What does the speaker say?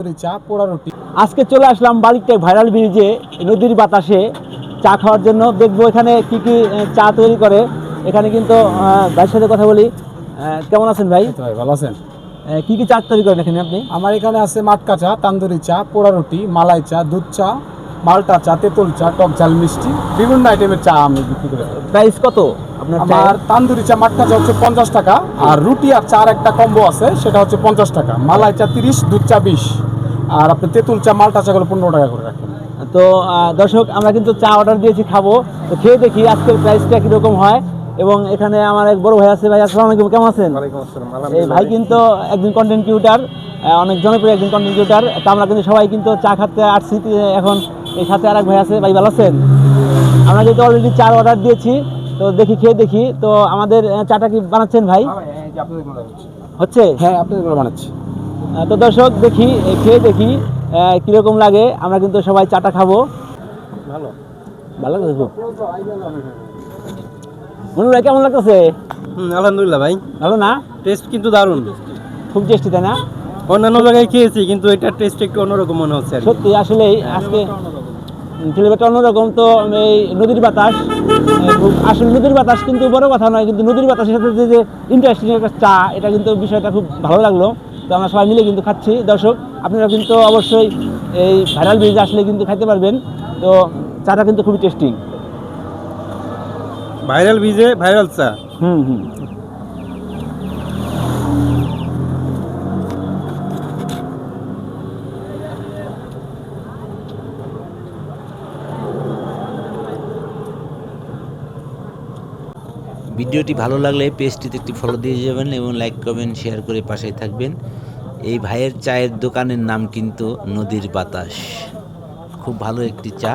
চা পোড়া রুটি। আজকে চলে আসলাম বালিকটাই ভাইরাল ব্রিজে নদীর বাতাসে চা খাওয়ার জন্য। দেখব এখানে কি কি চা তৈরি করে। এখানে কিন্তু ভাইয়ের সাথে কথা বলি। কেমন আছেন ভাই? ভাই ভালো আছেন? কি কি চা তৈরি করেন এখানে আপনি? আমার এখানে আছে মাটকা চা তান্দুরি চা পোড়া রুটি মালাই চা দুধ চা মালটা চা তেঁতুল চা টক ঝাল মিষ্টি বিভিন্ন আইটেমের চা আমি বিক্রি করে প্রাইস কত আপনার আমার তান্দুরি চা মাটকা চা হচ্ছে পঞ্চাশ টাকা আর রুটি আর চার একটা কম্বো আছে সেটা হচ্ছে পঞ্চাশ টাকা। মালাই চা তিরিশ দুধ চা বিশ। আর আপনি তেঁতুল চা মালটা চাগুলো পনেরো টাকা করে রাখেন। তো দর্শক আমরা কিন্তু চা অর্ডার দিয়েছি খাব। তো খেয়ে দেখি আজকের প্রাইসটা কীরকম হয়। এবং এখানে আমার এক বড় ভাই আছে। ভাই আসসালামু আলাইকুম। কেমন আছেন? এই ভাই কিন্তু একজন কন্টেন্ট ক্রিয়েটার অনেক জনপ্রিয় একজন কন্টেন্ট ক্রিয়েটার তো আমরা কিন্তু সবাই কিন্তু চা খাতে আসছি। এখন এই সাথে আরেক ভাই আছে। ভাই ভালো আছেন? আমরা যেহেতু অলরেডি চার অর্ডার দিয়েছি। তো দেখি খেয়ে দেখি। তো আমাদের চাটা কি বানাচ্ছেন ভাই? হচ্ছে? হ্যাঁ আপনি বানাচ্ছি। তো দর্শক দেখি খেয়ে দেখি কীরকম লাগে। আমরা কিন্তু সবাই চাটা খাব। ভালো। ভালো লাগছে খুব। মনুর ভাই কেমন লাগতেছে? আলহামদুলিল্লাহ ভাই। ভালো না? টেস্ট কিন্তু দারুণ। খুব টেস্টি তাই না? অন্যান্য জায়গায় খেয়েছি কিন্তু এটার টেস্ট একটু অন্যরকম মনে হচ্ছে সত্যি আসলেই আজকে অন্যরকম। তো এই নদীর বাতাস আসলে নদীর বাতাস কিন্তু বড় কথা নয় কিন্তু নদীর বাতাসের সাথে যে- যে ইন্টারেস্টিং একটা চা এটা কিন্তু বিষয়টা খুব ভালো লাগল। তো আমরা সবাই মিলে কিন্তু খাচ্ছি। দর্শক আপনারা কিন্তু অবশ্যই এই ভাইরাল ব্রিজ আসলে কিন্তু খাইতে পারবেন। তো চাটা কিন্তু খুবই টেস্টি ভাইরাল ব্রিজে ভাইরাল চা? হুম হুম। ভিডিওটি ভালো লাগলে পেজটিতে একটি ফলো দিয়ে যাবেন এবং লাইক কমেন্ট শেয়ার করে পাশেই থাকবেন। এই ভাইয়ের চায়ের দোকানের নাম কিন্তু নদীর বাতাস। খুব ভালো একটি চা।